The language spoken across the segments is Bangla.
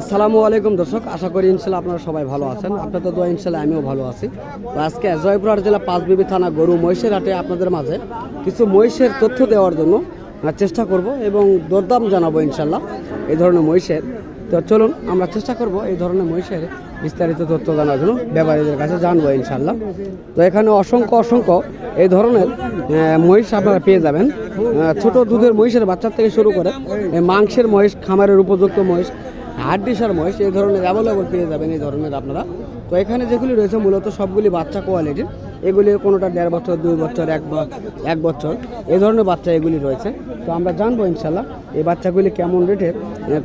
আসসালামু আলাইকুম দর্শক, আশা করি ইনশাল্লাহ আপনারা সবাই ভালো আছেন। আপনাদের দোয়া ইনশাল্লাহ আমিও ভালো আছি। তো আজকে জয়পুরহাট জেলা পাঁচবিবি থানা গরু মহিষের হাটে আপনাদের মাঝে কিছু মহিষের তথ্য দেওয়ার জন্য চেষ্টা করব এবং দরদাম জানাব ইনশাল্লাহ। এই ধরনের মহিষের তো চলুন, আমরা চেষ্টা করব এই ধরনের মহিষের বিস্তারিত তথ্য জানার জন্য। ব্যাপারীদের কাছে জানব ইনশাল্লাহ তো এখানে অসংখ্য অসংখ্য এই ধরনের মহিষ আপনারা পেয়ে যাবেন। ছোট দুধের মহিষের বাচ্চার থেকে শুরু করে মাংসের মহিষ, খামারের উপযুক্ত মহিষ, হাড্ডিসার মহিষ, এই ধরনের অ্যাভেলেবল পেয়ে যাবেন এই ধরনের আপনারা। তো এখানে যেগুলি রয়েছে, মূলত সবগুলি বাচ্চা কোয়ালিটির এগুলি কোনোটা দেড় বছর, দুই বছর, এক এক বছর, এই ধরনের বাচ্চা এগুলি রয়েছে। তো আমরা জানব ইনশাল্লাহ এই বাচ্চাগুলি কেমন রেটে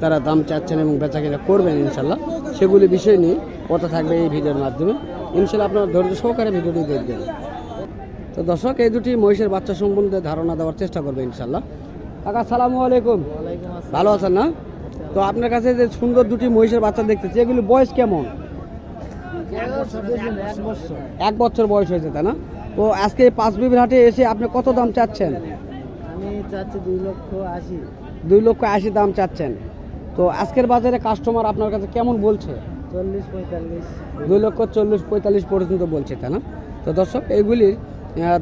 তারা দাম চাচ্ছেন এবং বেচা কেনা করবেন ইনশাল্লাহ সেগুলি বিষয় নিয়ে কথা থাকবে এই ভিডিওর মাধ্যমে। ইনশাল্লাহ আপনারা ধৈর্য সহকারে ভিডিওটি দেখবেন। তো দর্শক এই দুটি মহিষের বাচ্চা সম্বন্ধে ধারণা দেওয়ার চেষ্টা করবে ইনশাল্লাহ। কাকা সালামু আলাইকুম। ভালো আছেন না? তো আপনার কাছে যে সুন্দর দুটি মহিষের বাচ্চা দেখতেছি এগুলি বয়স কেমন? এক বছর বয়স হয়েছে তাই না? তো আজকে পাঁচ বিবির হাটে এসে আপনি কত দাম চাচ্ছেন? আমি চাচ্ছি দুই লক্ষ আশি। দুই লক্ষ আশি দাম চাচ্ছেন। তো আজকের বাজারে কাস্টমার আপনার কাছে কেমন বলছে? চল্লিশ পঁয়তাল্লিশ। দুই লক্ষ চল্লিশ পঁয়তাল্লিশ পর্যন্ত বলছে তাই না? তো দর্শক এইগুলির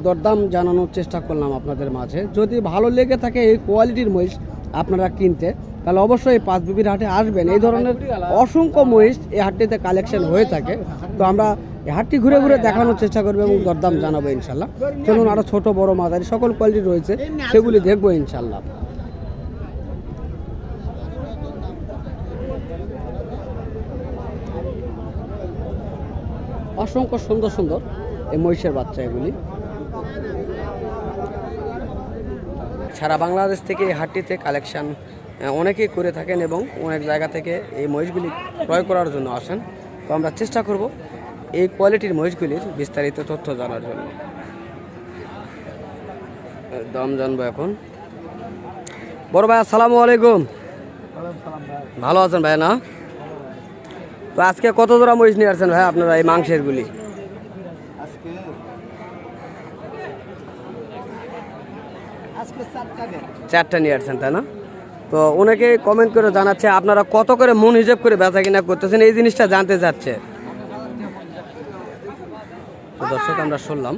দরদাম জানানোর চেষ্টা করলাম আপনাদের মাঝে। যদি ভালো লেগে থাকে এই কোয়ালিটির মহিষ আপনারা কিনতে তাহলে অবশ্যই এই পাঁচ বিবির হাটে আসবেন। এই ধরনের অসংখ্য মহিষ এই হাটটিতে কালেকশন হয়ে থাকে। তো আমরা এই হাটটি ঘুরে ঘুরে দেখানোর চেষ্টা করব এবং দরদাম জানাব ইনশাল্লাহ চলুন আরও ছোট বড় মাঝারি সকল কোয়ালিটি রয়েছে সেগুলি দেখব ইনশাল্লাহ অসংখ্য সুন্দর সুন্দর এই মহিষের বাচ্চা এগুলি। সারা বাংলাদেশ থেকে এই হাটটিতে কালেকশন অনেকেই করে থাকেন এবং অনেক জায়গা থেকে এই মহিষগুলি ক্রয় করার জন্য আসেন। তো আমরা চেষ্টা করব এই কোয়ালিটির মহিষগুলির বিস্তারিত তথ্য জানার জন্য। দাম জানব এখন। বড় ভাই আসসালামু আলাইকুম। ভালো আছেন ভাই না? তো আজকে কত জোড়া মহিষ নিয়ে আসছেন ভাই আপনারা এই মাংসের গুলি? চারটা নিয়ে আসছেন তাই না? তো অনেকে কমেন্ট করে জানাচ্ছে আপনারা কত করে মন হিসেব করে বেচা কিনা করতেছেন? এই জিনিসটা জানতে চাচ্ছে। দর্শক আমরা শুনলাম।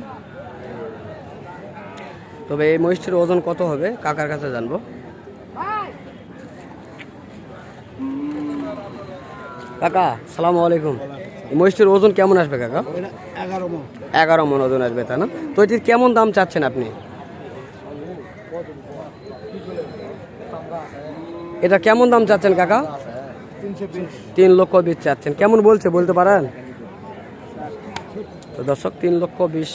তবে এই মহিষটির ওজন কত হবে? কাকার কাছে জানব। কাকা সালাম আলাইকুম। এই মহিষটির ওজন কেমন আসবে কাকা? এগারো মন। এগারো মন ওজন আসবে তাই না? তো এটির কেমন দাম চাচ্ছেন আপনি? এটা কেমন দাম চাচ্ছেন কাকা? তিন লক্ষ বিশ চাচ্ছেন। কেমন বলছে বলতে পারেন? তো দর্শক তিন লক্ষ বিশ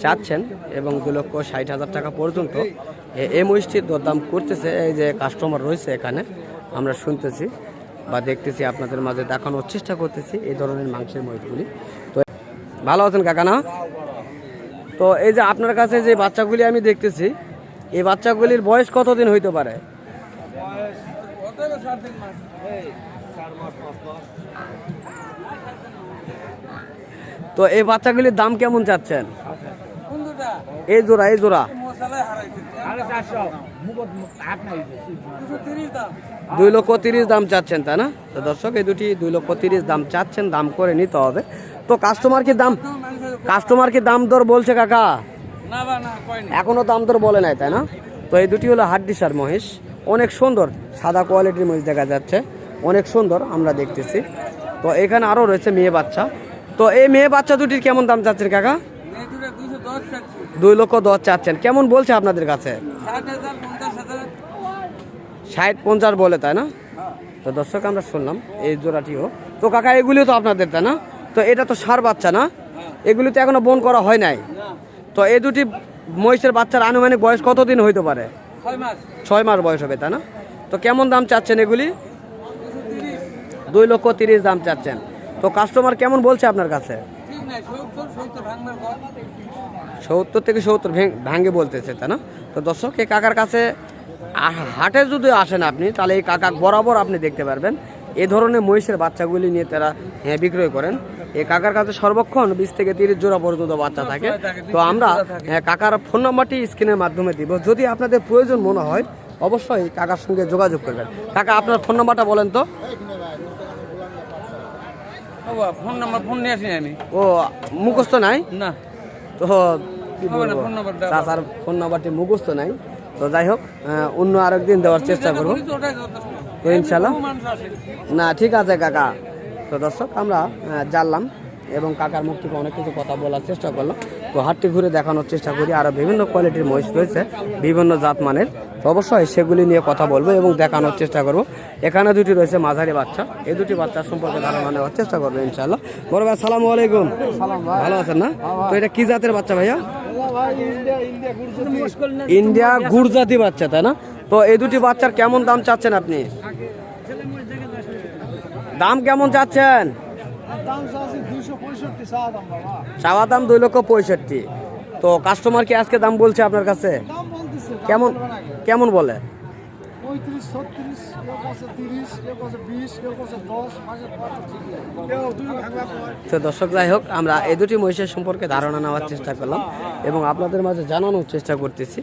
চাচ্ছেন এবং দু লক্ষ ষাট হাজার টাকা পর্যন্ত এ- এই মহিষটির দরদাম করতেছে। এই যে কাস্টমার রয়েছে এখানে আমরা শুনতেছি। বা দেখতেছি আপনাদের মাঝে দেখানোর চেষ্টা করতেছি এই ধরনের মাংসের মহিষগুলি। তো ভালো আছেন কাকা না? তো এই যে আপনার কাছে যে বাচ্চাগুলি আমি দেখতেছি এই বাচ্চাগুলির বয়স কতদিন হইতে পারে? তো এই বাচ্চাগুলির দাম কেমন চাচ্ছেন? এই জোড়া এই জোড়া। দুই লক্ষ তিরিশ দাম চাচ্ছেন তাই না? তো দর্শক এই দুটি দুই লক্ষ তিরিশ দাম চাচ্ছেন দাম করে নিতে হবে। তো কাস্টমার কি দাম কাস্টমার কি দাম দর বলছে কাকা? এখনও দাম দর বলে নাই তাই না? তো এই দুটি হলো হাড্ডিসার মহিষ। অনেক সুন্দর সাদা কোয়ালিটির মহিষ দেখা যাচ্ছে। অনেক সুন্দর আমরা দেখতেছি। তো এখানে আরও রয়েছে মেয়ে বাচ্চা। তো এই মেয়ে বাচ্চা দুটির কেমন দাম চাচ্ছেন কাকা? দুই লক্ষ দশ চাচ্ছেন। কেমন বলছে আপনাদের কাছে? ষাট পঞ্চাশ বলে তাই না? তো দর্শক আমরা শুনলাম এই জোড়াটিও। তো কাকা এগুলিও তো আপনাদের তাই না? তো এটা তো সার বাচ্চা না? এগুলি তো এখনও বন করা হয় নাই। তো এই দুটি মহিষের বাচ্চার আনুমানিক বয়স কতদিন হইতে পারে? ছয় মাস। বয়স হবে তাই না? তো কেমন দাম চাচ্ছেন এগুলি? দুই লক্ষ তিরিশ দাম চাচ্ছেন। তো কাস্টমার কেমন বলছে আপনার কাছে? সত্তর থেকে সত্তর ভাঙ্গে বলতেছে তাই না? তো দর্শক এই কাকার কাছে হাটে যদি আসেন আপনি তাহলে এই কাকা বরাবর আপনি দেখতে পারবেন। এই ধরনের মহিষের বাচ্চাগুলি নিয়ে তারা হ্যাঁ, বিক্রয় করেন। এই কাকার কাছে সর্বক্ষণ বিশ থেকে তিরিশ জোড়া পর্যন্ত বাচ্চা থাকে। তো আমরা হ্যাঁ, কাকার ফোন নাম্বারটি স্ক্রিনের মাধ্যমে দিব। যদি আপনাদের প্রয়োজন মনে হয় অবশ্যই কাকার সঙ্গে যোগাযোগ করবেন। কাকা আপনার ফোন নাম্বারটা বলেন তো। ফোন নাম্বার ফোন নিয়ে আসিনি আমি। ও মুখস্থ নাই? না। তো কি বলব? ফোন নাম্বার চাচার ফোন নাম্বারটি মুখস্থ নাই। তো যাই হোক অন্য আরেকদিন দেওয়ার চেষ্টা করব। তো ইনশাল্লাহ। না ঠিক আছে কাকা। তো দর্শক আমরা জানলাম এবং কাকার মুখ থেকে অনেক কিছু কথা বলার চেষ্টা করলাম। তো হাটটি ঘুরে দেখানোর চেষ্টা করি। আরও বিভিন্ন কোয়ালিটির মহিষ রয়েছে বিভিন্ন জাত মানের। তো অবশ্যই সেগুলি নিয়ে কথা বলব এবং দেখানোর চেষ্টা করব। এখানে দুটি রয়েছে মাঝারি বাচ্চা। এই দুটি বাচ্চার সম্পর্কে ধারণা নেওয়ার চেষ্টা করব ইনশাল্লাহ বড় ভাই সালামু আলাইকুম। ভালো আছেন না? তো এটা কি জাতের বাচ্চা ভাইয়া? ইন্ডিয়া গুড়জাতি বাচ্চা, তাই না? তো এই দুটি বাচ্চার কেমন দাম চাচ্ছেন আপনি? দাম কেমন চাচ্ছেন? চাওয়া দাম দুই লক্ষ পঁয়ষট্টি। তো কাস্টমার কি আজকে দাম বলছে আপনার কাছে? কেমন কেমন বলে? তো দর্শক, যাই হোক, আমরা এই দুটি মহিষের সম্পর্কে ধারণা নেওয়ার চেষ্টা করলাম এবং আপনাদের মাঝে জানানোর চেষ্টা করতেছি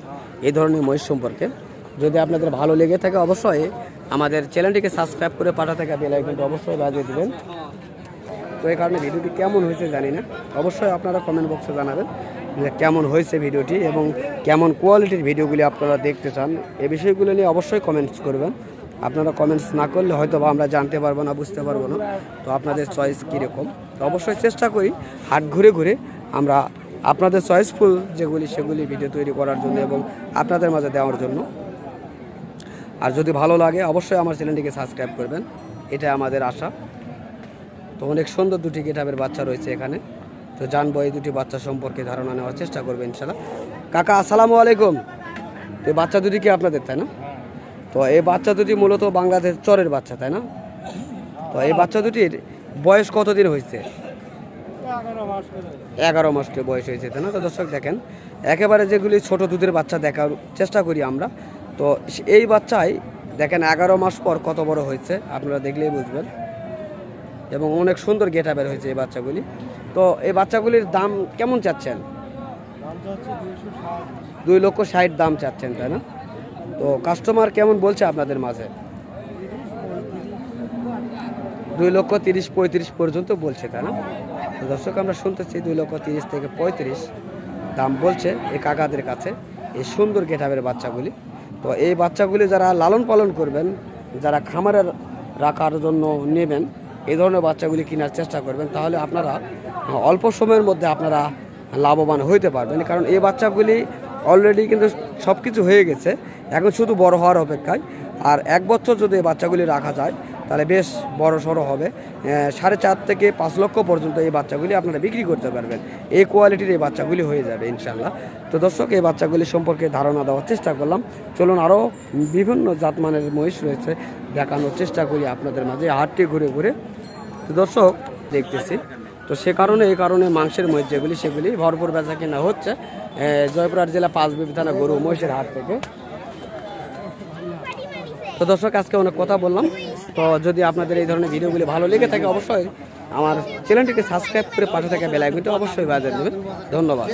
এই ধরনের মহিষ সম্পর্কে। যদি আপনাদের ভালো লেগে থাকে, অবশ্যই আমাদের চ্যানেলটিকে সাবস্ক্রাইব করে পাঠা থাকা বেল আইকনটা অবশ্যই বাজিয়ে দেবেন। তো এই কারণে ভিডিওটি কেমন হয়েছে জানি না। অবশ্যই আপনারা কমেন্ট বক্সে জানাবেন। কেমন হয়েছে ভিডিওটি এবং কেমন কোয়ালিটির ভিডিওগুলি আপনারা দেখতে চান, এ বিষয়গুলো নিয়ে অবশ্যই কমেন্টস করবেন। আপনারা কমেন্টস না করলে হয়তো আমরা জানতে পারব না, বুঝতে পারব না। তো আপনাদের চয়েস কীরকম? তো অবশ্যই চেষ্টা করি হাট ঘুরে ঘুরে আমরা আপনাদের চয়েসফুল যেগুলি, সেগুলি ভিডিও তৈরি করার জন্য এবং আপনাদের মাঝে দেওয়ার জন্য। আর যদি ভালো লাগে, অবশ্যই আমার চ্যানেলটিকে সাবস্ক্রাইব করবেন। এটা আমাদের আশা। তো অনেক সুন্দর দুটি গেটাবের বাচ্চা রয়েছে এখানে। তো জানব এই দুটি বাচ্চা সম্পর্কে ধারণা নেওয়ার চেষ্টা করব ইনশাল্লাহ কাকা আসসালামু আলাইকুম। তো এই বাচ্চা দুটি কি আপনাদের তাই না? তো এই বাচ্চা দুটি মূলত বাংলাদেশ চরের বাচ্চা তাই না? তো এই বাচ্চা দুটির বয়স কতদিন হয়েছে? এগারো মাস করে বয়স হয়েছে তাই না? তো দর্শক দেখেন একেবারে যেগুলি ছোট দুধের বাচ্চা দেখার চেষ্টা করি আমরা তো এই বাচ্চাই দেখেন এগারো মাস পর কত বড় হয়েছে আপনারা দেখলেই বুঝবেন। এবং অনেক সুন্দর গেটা বের হয়েছে এই বাচ্চাগুলি। তো এই বাচ্চাগুলির দাম কেমন চাচ্ছেন? দুই লক্ষ ষাট দাম চাচ্ছেন তাই না? তো কাস্টমার কেমন বলছে আপনাদের মাঝে? দুই লক্ষ তিরিশ পঁয়ত্রিশ পর্যন্ত বলছে তাই না? তো দর্শক আমরা শুনতেছি দুই লক্ষ তিরিশ থেকে পঁয়ত্রিশ দাম বলছে এই কাকাদের কাছে এই সুন্দর গেটাবের বাচ্চাগুলি। তো এই বাচ্চাগুলি যারা লালন পালন করবেন যারা খামারে রাখার জন্য নেবেন এই ধরনের বাচ্চাগুলি কেনার চেষ্টা করবেন, তাহলে আপনারা অল্প সময়ের মধ্যে আপনারা লাভবান হইতে পারবেন। কারণ এই বাচ্চাগুলি অলরেডি কিন্তু সব কিছু হয়ে গেছে, এখন শুধু বড় হওয়ার অপেক্ষায়। আর এক বছর যদি এই বাচ্চাগুলি রাখা যায়, তাহলে বেশ বড় সড়ো হবে। সাড়ে চার থেকে পাঁচ লক্ষ পর্যন্ত এই বাচ্চাগুলি আপনারা বিক্রি করতে পারবেন। এই কোয়ালিটির এই বাচ্চাগুলি হয়ে যাবে ইনশাল্লাহ তো দর্শক, এই বাচ্চাগুলি সম্পর্কে ধারণা দেওয়ার চেষ্টা করলাম। চলুন আরও বিভিন্ন জাতমানের মহিষ রয়েছে, দেখানোর চেষ্টা করি আপনাদের মাঝে। হাটটি ঘুরে ঘুরে তো দর্শক, দেখতেছি। তো সে কারণে, এই কারণে মাংসের মহিষ যেগুলি, সেগুলি ভরপুর বেচা কেনা হচ্ছে জয়পুরহাট জেলা পাঁচবিবি থানা গরু মহিষের হাট থেকে। তো দর্শক, আজকে অনেক কথা বললাম। তো যদি আপনাদের এই ধরনের ভিডিওগুলি ভালো লেগে থাকে, অবশ্যই আমার চ্যানেলটিকে সাবস্ক্রাইব করে পাশে থাকা বেলাইকনটি অবশ্যই বাজার দেবেন। ধন্যবাদ।